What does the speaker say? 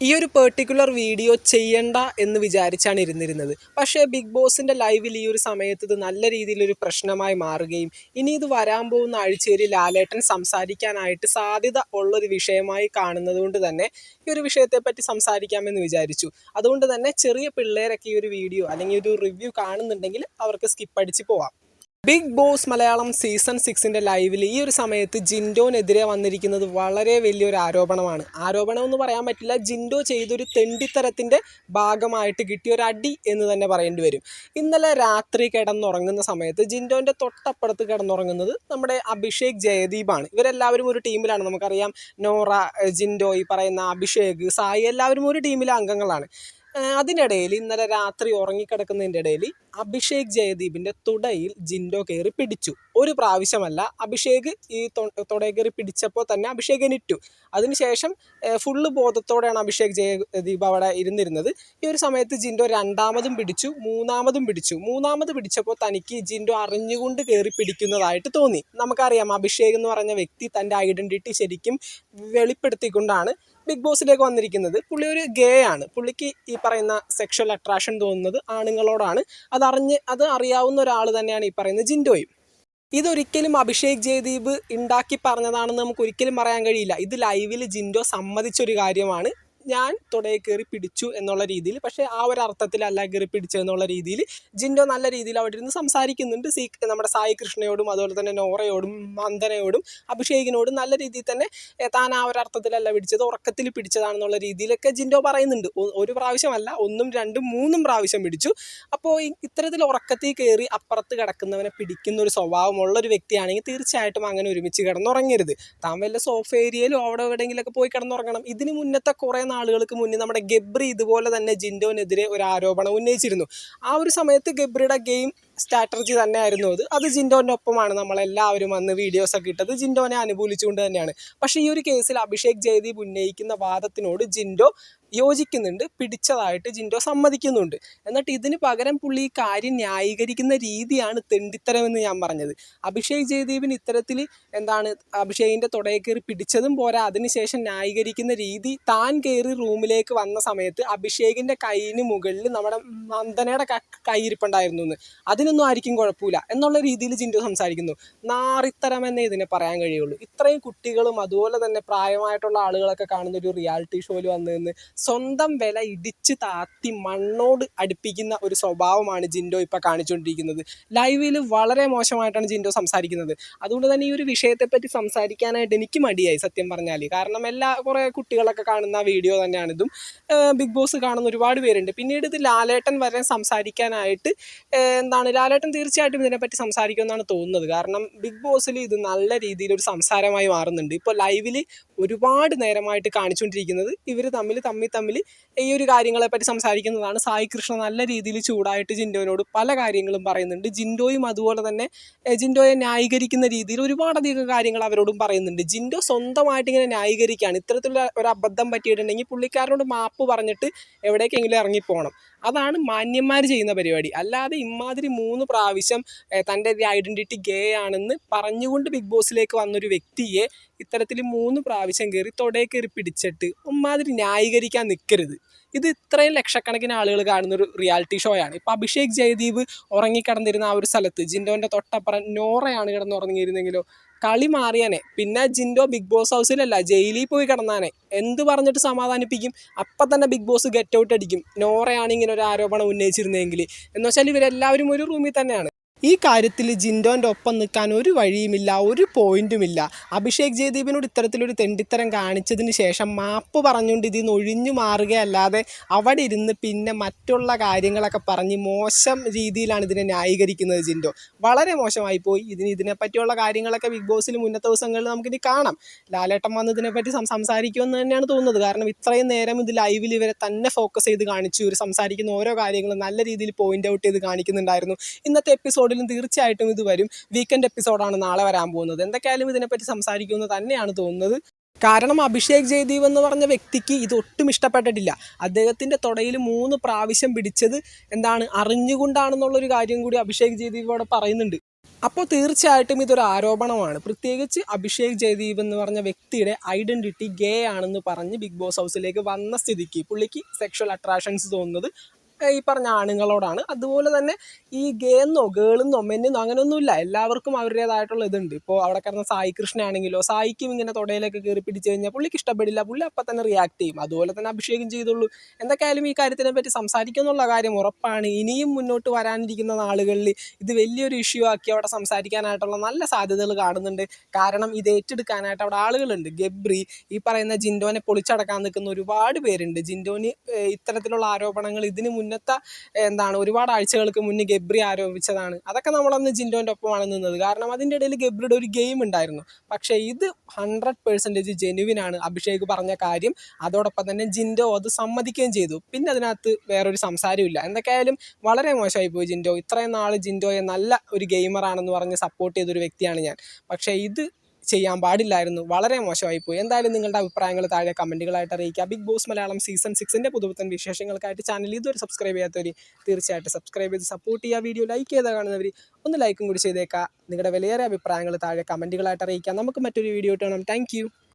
ഈ ഒരു particular video ചെയ്യണ്ട എന്ന് വിചാരിച്ചാണ് ഇരുന്നിരുന്നത്. പക്ഷേ ബിഗ് ബോസിന്റെ ലൈവിൽ ഈ ഒരു സമയത്ത് ഇത് നല്ല രീതിയിലൊരു പ്രശ്നമായി മാറുകയും ഇനി ഇത് വരാൻ പോകുന്ന ആഴ്ചയിൽ ലാലേട്ടൻ സംസാരിക്കാനായിട്ട് സാധ്യത ഉള്ളൊരു വിഷയമായി കാണുന്നതുകൊണ്ട് തന്നെ ഈ ഒരു വിഷയത്തെപ്പറ്റി സംസാരിക്കാമെന്ന് വിചാരിച്ചു. അതുകൊണ്ട് തന്നെ ചെറിയ പിള്ളേരൊക്കെ ഈ ഒരു വീഡിയോ അല്ലെങ്കിൽ ഒരു റിവ്യൂ കാണുന്നുണ്ടെങ്കിൽ അവർക്ക് സ്കിപ്പ് അടിച്ച് പോവാം. ബിഗ് ബോസ് മലയാളം സീസൺ സിക്സിന്റെ ലൈവിൽ ഈ ഒരു സമയത്ത് ജിൻഡോനെതിരെ വന്നിരിക്കുന്നത് വളരെ വലിയൊരു ആരോപണമാണ്. ആരോപണം എന്ന് പറയാൻ പറ്റില്ല ജിൻഡോ ചെയ്തൊരു തെണ്ടിത്തരത്തിന്റെ ഭാഗമായിട്ട് കിട്ടിയ ഒരു അടി എന്ന് തന്നെ പറയേണ്ടി വരും. ഇന്നലെ രാത്രി കിടന്നുറങ്ങുന്ന സമയത്ത് ജിൻഡോന്റെ തൊട്ടപ്പുറത്ത് കിടന്നുറങ്ങുന്നത് നമ്മുടെ അഭിഷേക് ജയദീപാണ്. ഇവരെല്ലാവരും ഒരു ടീമിലാണ്. നമുക്കറിയാം നോറ ജിൻഡോ ഈ പറയുന്ന അഭിഷേക് സായി എല്ലാവരും ഒരു ടീമിലെ അംഗങ്ങളാണ്. അതിനിടയിൽ ഇന്നലെ രാത്രി ഉറങ്ങിക്കിടക്കുന്നതിന്റെ ഇടയിൽ അഭിഷേക് ജയദീപിന്റെ തുടയിൽ ജിൻഡോ കയറി പിടിച്ചു. ഒരു പ്രാവശ്യമല്ല അഭിഷേക് ഈ തുടയിൽ കയറി പിടിച്ചപ്പോൾ തന്നെ അഭിഷേക് എനിറ്റു അതിനുശേഷം ഫുള്ള് ബോധത്തോടെയാണ് അഭിഷേക് ജയദീപ് അവിടെ ഇരുന്നിരുന്നത്. ഈ ഒരു സമയത്ത് ജിൻഡോ രണ്ടാമതും പിടിച്ചു മൂന്നാമതും പിടിച്ചു. മൂന്നാമത് പിടിച്ചപ്പോൾ തനിക്ക് ജിൻഡോ അറിഞ്ഞുകൊണ്ട് കയറി പിടിക്കുന്നതായിട്ട് തോന്നി. നമുക്കറിയാം അഭിഷേക് എന്ന് പറഞ്ഞ വ്യക്തി തന്റെ ഐഡന്റിറ്റി ശരിക്കും വെളിപ്പെടുത്തിക്കൊണ്ടാണ് ബിഗ് ബോസിലേക്ക് വന്നിരിക്കുന്നത്. പുള്ളി ഒരു ഗേ ആണ്. പുള്ളിക്ക് ഈ പറയുന്ന സെക്ഷൽ അട്രാക്ഷൻ തോന്നുന്നത് ആണുങ്ങളോടാണ്. അതറിഞ്ഞ് അത് അറിയാവുന്ന ഒരാൾ തന്നെയാണ് ഈ പറയുന്നത് ജിൻഡോയും. ഇതൊരിക്കലും അഭിഷേക് ജയദീപ് ഉണ്ടാക്കി പറഞ്ഞതാണെന്ന് നമുക്ക് ഒരിക്കലും പറയാൻ കഴിയില്ല. ഇത് ലൈവിൽ ജിൻഡോ സമ്മതിച്ചൊരു കാര്യമാണ്. ഞാൻ തുടയെ കയറി പിടിച്ചു എന്നുള്ള രീതിയിൽ പക്ഷേ ആ ഒരു അർത്ഥത്തിലല്ല കയറി പിടിച്ചു എന്നുള്ള രീതിയിൽ ജിൻഡോ നല്ല രീതിയിൽ അവിടെ ഇരുന്ന് സംസാരിക്കുന്നുണ്ട്. സീ നമ്മുടെ സായി കൃഷ്ണയോടും അതുപോലെ തന്നെ നോറയോടും മന്ദനയോടും അഭിഷേകിനോടും നല്ല രീതിയിൽ തന്നെ താൻ ആ ഒരു അർത്ഥത്തിലല്ല പിടിച്ചത് ഉറക്കത്തിൽ പിടിച്ചതാണെന്നുള്ള രീതിയിലൊക്കെ ജിൻഡോ പറയുന്നുണ്ട്. ഒരു പ്രാവശ്യമല്ല ഒന്നും രണ്ടും മൂന്നും പ്രാവശ്യം പിടിച്ചു. അപ്പോൾ ഇത്തരത്തിൽ ഉറക്കത്തിൽ കയറി അപ്പുറത്ത് കിടക്കുന്നവനെ പിടിക്കുന്ന ഒരു സ്വഭാവമുള്ള ഒരു വ്യക്തിയാണെങ്കിൽ തീർച്ചയായിട്ടും അങ്ങനെ ഒരുമിച്ച് കിടന്നുറങ്ങരുത്. താൻ വല്ല സോഫ ഏരിയയിലോ അവിടെ എവിടെയെങ്കിലുമൊക്കെ പോയി കിടന്നുറങ്ങണം. ഇതിന് മുന്നത്തെ കുറേ നാളുകൾക്ക് മുന്നേ നമ്മുടെ ഗബ്രി ഇതുപോലെ തന്നെ ജിൻഡോനെതിരെ ഒരു ആരോപണം ഉന്നയിച്ചിരുന്നു. ആ ഒരു സമയത്ത് ഗബ്രിയുടെ ഗെയിം സ്ട്രാറ്റജി തന്നെയായിരുന്നു അത്. അത് ജിൻഡോന്റെ ഒപ്പമാണ് നമ്മളെല്ലാവരും അന്ന് വീഡിയോസൊക്കെ ഇട്ടത്. ജിൻഡോനെ അനുകൂലിച്ചുകൊണ്ട് തന്നെയാണ്. പക്ഷേ ഈ ഒരു കേസിൽ അഭിഷേക് ജയദീപ് ഉന്നയിക്കുന്ന വാദത്തിനോട് ജിൻഡോ യോജിക്കുന്നുണ്ട് പിടിച്ചതായിട്ട് ജിൻഡോ സമ്മതിക്കുന്നുണ്ട്. എന്നിട്ട് ഇതിന് പകരം പുള്ളി ഈ കാര്യം ന്യായീകരിക്കുന്ന രീതിയാണ് തെണ്ടിത്തരമെന്ന് ഞാൻ പറഞ്ഞത്. അഭിഷേക് ജയദീപിന് ഇത്തരത്തിൽ എന്താണ് അഭിഷേകിന്റെ തുടയെ കയറി പിടിച്ചതും പോരാ. അതിനുശേഷം ന്യായീകരിക്കുന്ന രീതി താൻ കയറി റൂമിലേക്ക് വന്ന സമയത്ത് അഭിഷേകിന്റെ കൈയിന് മുകളിൽ നമ്മുടെ നന്ദനയുടെ കൈയിരിപ്പുണ്ടായിരുന്നു എന്ന് അതിനൊന്നും ആയിരിക്കും കുഴപ്പമില്ല എന്നുള്ള രീതിയിൽ ജിൻഡോ സംസാരിക്കുന്നു. നാറിത്തരം എന്നേ ഇതിനെ പറയാൻ കഴിയുള്ളൂ. ഇത്രയും കുട്ടികളും അതുപോലെ തന്നെ പ്രായമായിട്ടുള്ള ആളുകളൊക്കെ കാണുന്ന ഒരു റിയാലിറ്റി ഷോയിൽ വന്നു നിന്ന് സ്വന്തം വില ഇടിച്ച് താത്തി മണ്ണോട് അടുപ്പിക്കുന്ന ഒരു സ്വഭാവമാണ് ജിൻഡോ ഇപ്പോൾ കാണിച്ചുകൊണ്ടിരിക്കുന്നത് ലൈവിൽ വളരെ മോശമായിട്ടാണ് ജിൻഡോ സംസാരിക്കുന്നത്. അതുകൊണ്ട് തന്നെ ഈ ഒരു വിഷയത്തെപ്പറ്റി സംസാരിക്കാനായിട്ട് എനിക്ക് മടിയായി സത്യം പറഞ്ഞാൽ കാരണം എല്ലാ കുറേ കുട്ടികളൊക്കെ കാണുന്ന വീഡിയോ തന്നെയാണിതും ബിഗ് ബോസ് കാണുന്ന ഒരുപാട് പേരുണ്ട്. പിന്നീട് ഇത് ലാലേട്ടൻ വരെ സംസാരിക്കാനായിട്ട് എന്താണ് ലാലേട്ടൻ തീർച്ചയായിട്ടും ഇതിനെപ്പറ്റി സംസാരിക്കുമെന്നാണ് തോന്നുന്നത്. കാരണം ബിഗ് ബോസിൽ ഇത് നല്ല രീതിയിൽ ഒരു സംസാരമായി മാറുന്നുണ്ട്. ഇപ്പോൾ ലൈവിൽ ഒരുപാട് നേരമായിട്ട് കാണിച്ചുകൊണ്ടിരിക്കുന്നത് ഇവർ തമ്മിൽ തമ്മിൽ തമ്മിൽ ഈ ഒരു കാര്യങ്ങളെപ്പറ്റി സംസാരിക്കുന്നതാണ്. സായി കൃഷ്ണ നല്ല രീതിയിൽ ചൂടായിട്ട് ജിൻഡോയിനോട് പല കാര്യങ്ങളും പറയുന്നുണ്ട്. ജിൻഡോയും അതുപോലെ തന്നെ ജിൻഡോയെ ന്യായീകരിക്കുന്ന രീതിയിൽ ഒരുപാടധികം കാര്യങ്ങൾ അവരോടും പറയുന്നുണ്ട്. ജിൻഡോ സ്വന്തമായിട്ട് ഇങ്ങനെ ന്യായീകരിക്കുകയാണ്. ഇത്തരത്തിലുള്ള ഒരു അബദ്ധം പറ്റിയിട്ടുണ്ടെങ്കിൽ പുള്ളിക്കാരനോട് മാപ്പ് പറഞ്ഞിട്ട് എവിടേക്കെങ്കിലും ഇറങ്ങിപ്പോകണം അതാണ് മാന്യന്മാർ ചെയ്യുന്ന പരിപാടി. അല്ലാതെ ഇമാതിരി മൂന്ന് പ്രാവശ്യം തന്റെ ഐഡന്റിറ്റി ഗേ ആണെന്ന് പറഞ്ഞുകൊണ്ട് ബിഗ് ബോസിലേക്ക് വന്നൊരു വ്യക്തിയെ ഇത്തരത്തിൽ മൂന്ന് പ്രാവശ്യം കയറി തൊടയെ കയറി പിടിച്ചിട്ട് ഉമ്മാതിരി ന്യായീകരിക്കാൻ നിൽക്കരുത് ഇത് ഇത്രയും ലക്ഷക്കണക്കിന് ആളുകൾ കാണുന്ന ഒരു റിയാലിറ്റി ഷോ ആണ്. ഇപ്പം അഭിഷേക് ജയദീപ് ഉറങ്ങിക്കിടന്നിരുന്ന ആ ഒരു സ്ഥലത്ത് ജിൻഡോന്റെ തൊട്ടപ്പുറം നോറയാണ് കിടന്ന് കിടന്നുറങ്ങിയിരുന്നെങ്കിലോ കളി മാറിയാനെ. പിന്നെ ജിൻഡോ ബിഗ് ബോസ് ഹൗസിലല്ല ജയിലിൽ പോയി കിടന്നാനെ. എന്ത് പറഞ്ഞിട്ട് സമാധാനിപ്പിക്കും? അപ്പം തന്നെ ബിഗ് ബോസ് ഗെറ്റ് ഔട്ട് അടിക്കും. നോറയാണ് ഇങ്ങനെ ഒരു ആരോപണം ഉന്നയിച്ചിരുന്നെങ്കിൽ. എന്ന് വെച്ചാൽ ഇവരെല്ലാവരും ഒരു റൂമിൽ തന്നെയാണ്. ഈ കാര്യത്തിൽ ജിൻഡോന്റെ ഒപ്പം നിൽക്കാൻ ഒരു വഴിയുമില്ല ഒരു പോയിന്റുമില്ല അഭിഷേക് ജയദീപിനോട് ഇത്തരത്തിലൊരു തെണ്ടിത്തരം കാണിച്ചതിന് ശേഷം മാപ്പ് പറഞ്ഞുകൊണ്ട് ഇതിൽ നിന്ന് ഒഴിഞ്ഞു മാറുകയല്ലാതെ അവിടെ ഇരുന്ന് പിന്നെ മറ്റുള്ള കാര്യങ്ങളൊക്കെ പറഞ്ഞ് മോശം രീതിയിലാണ് ഇതിനെ ന്യായീകരിക്കുന്നത് ജിൻഡോ. വളരെ മോശമായി പോയി. ഇതിന് ഇതിനെപ്പറ്റിയുള്ള കാര്യങ്ങളൊക്കെ ബിഗ് ബോസിൽ മുന്നത്തെ ദിവസങ്ങളിൽ നമുക്കിനി കാണാം. ലാലേട്ടൻ വന്ന് ഇതിനെപ്പറ്റി സംസാരിക്കുമെന്ന് തന്നെയാണ് തോന്നുന്നത്. കാരണം ഇത്രയും നേരം ഇത് ലൈവിൽ ഇവരെ തന്നെ ഫോക്കസ് ചെയ്ത് കാണിച്ചു. ഇവർ സംസാരിക്കുന്ന ഓരോ കാര്യങ്ങളും നല്ല രീതിയിൽ പോയിന്റ് ഔട്ട് ചെയ്ത് കാണിക്കുന്നുണ്ടായിരുന്നു. ഇന്നത്തെ എപ്പിസോഡിലും തീർച്ചയായിട്ടും ഇത് വരും. വീക്കെൻഡ് എപ്പിസോഡാണ് നാളെ വരാൻ പോകുന്നത്. എന്തൊക്കെയായാലും ഇതിനെപ്പറ്റി സംസാരിക്കുമെന്ന് തന്നെയാണ് തോന്നുന്നത്. കാരണം അഭിഷേക് ജയദീപ് എന്ന് പറഞ്ഞ വ്യക്തിക്ക് ഇത് ഒട്ടും ഇഷ്ടപ്പെട്ടിട്ടില്ല. അദ്ദേഹത്തിന്റെ തുടയിൽ മൂന്ന് പ്രാവശ്യം പിടിച്ചത് എന്താണ് അറിഞ്ഞുകൊണ്ടാണെന്നുള്ളൊരു കാര്യം കൂടി അഭിഷേക് ജയദീപ് അവിടെ പറയുന്നുണ്ട്. അപ്പോൾ തീർച്ചയായിട്ടും ഇതൊരു ആരോപണമാണ്. പ്രത്യേകിച്ച് അഭിഷേക് ജയദീപ് എന്ന് പറഞ്ഞ വ്യക്തിയുടെ ഐഡന്റിറ്റി ഗേ ആണെന്ന് പറഞ്ഞ് ബിഗ് ബോസ് ഹൗസിലേക്ക് വന്ന സ്ഥിതിക്ക് പുള്ളിക്ക് സെക്ഷൽ അട്രാക്ഷൻസ് തോന്നുന്നത് ഈ പറഞ്ഞ ആണുങ്ങളോടാണ്. അതുപോലെ തന്നെ ഈ ഗേന്നോ ഗേളെന്നോ മെന്നെന്നോ അങ്ങനെയൊന്നുമില്ല എല്ലാവർക്കും അവരുടേതായിട്ടുള്ള ഇതുണ്ട്. ഇപ്പോൾ അവിടെ കിടന്ന സായി കൃഷ്ണ ആണെങ്കിലോ സായിക്കും ഇങ്ങനെ തൊടയിലൊക്കെ കയറി പിടിച്ചു കഴിഞ്ഞാൽ പുള്ളിക്ക് ഇഷ്ടപ്പെടില്ല. പുള്ളി അപ്പം തന്നെ റിയാക്ട് ചെയ്യും. അതുപോലെ തന്നെ അഭിഷേകം ചെയ്തുള്ളൂ. എന്തൊക്കെയായാലും ഈ കാര്യത്തിനെ പറ്റി സംസാരിക്കുന്നുള്ള കാര്യം ഉറപ്പാണ്. ഇനിയും മുന്നോട്ട് വരാനിരിക്കുന്ന നാളുകളിൽ ഇത് വലിയൊരു ഇഷ്യൂ ആക്കി അവിടെ സംസാരിക്കാനായിട്ടുള്ള നല്ല സാധ്യതകൾ കാണുന്നുണ്ട്. കാരണം ഇത് ഏറ്റെടുക്കാനായിട്ട് അവിടെ ആളുകളുണ്ട്. ഗബ്രി ഈ പറയുന്ന ജിൻഡോനെ പൊളിച്ചടക്കാൻ നിൽക്കുന്ന ഒരുപാട് പേരുണ്ട്. ജിൻഡോന് ഇത്തരത്തിലുള്ള ആരോപണങ്ങൾ ഇതിന് മുന്നത്തെ എന്താണ് ഒരുപാട് ആഴ്ചകൾക്ക് മുന്നേ ഗബ്രി ആരോപിച്ചതാണ്. അതൊക്കെ നമ്മളന്ന് ജിൻഡോന്റെ ഒപ്പമാണ് നിന്നത്. കാരണം അതിന്റെ ഇടയിൽ ഗബ്രിയുടെ ഒരു ഗെയിം ഉണ്ടായിരുന്നു. പക്ഷേ ഇത് ഹൺഡ്രഡ് പേഴ്സന്റേജ് ജെനുവിനാണ് അഭിഷേക് പറഞ്ഞ കാര്യം. അതോടൊപ്പം തന്നെ ജിൻഡോ അത് സമ്മതിക്കുകയും ചെയ്തു. പിന്നെ അതിനകത്ത് വേറൊരു സംസാരമില്ല എന്തൊക്കെയായാലും വളരെ മോശമായി പോയി ജിൻഡോ. ഇത്രയും നാൾ ജിൻഡോയെ നല്ല ഒരു ഗെയിമറാണെന്ന് പറഞ്ഞ് സപ്പോർട്ട് ചെയ്തൊരു വ്യക്തിയാണ് ഞാൻ. പക്ഷേ ഇത് ചെയ്യാൻ പാടില്ലായിരുന്നു. വളരെ മോശമായി പോയി എന്തായാലും നിങ്ങളുടെ അഭിപ്രായങ്ങൾ താഴെ കമന്റുകളായിട്ട് അറിയിക്കുക. ബിഗ് ബോസ് മലയാളം സീസൺ സിക്സിന്റെ പുതുപുത്തൻ വിശേഷങ്ങൾക്കായിട്ട് ചാനൽ ഇതുവരെ സബ്സ്ക്രൈബ് ചെയ്യാത്തവർ തീർച്ചയായിട്ടും സബ്സ്ക്രൈബ് ചെയ്ത് സപ്പോർട്ട് ചെയ്യുക. വീഡിയോ ലൈക്ക് ചെയ്താൽ കാണുന്നവർ ഒന്ന് ലൈക്കും കൂടി ചെയ്തേക്കുക. നിങ്ങളുടെ വിലയേറെ അഭിപ്രായങ്ങൾ താഴെ കമന്റുകളായിട്ട് അറിയിക്കുക. നമുക്ക് മറ്റൊരു വീഡിയോ ഇട്ട് കാണാം. താങ്ക്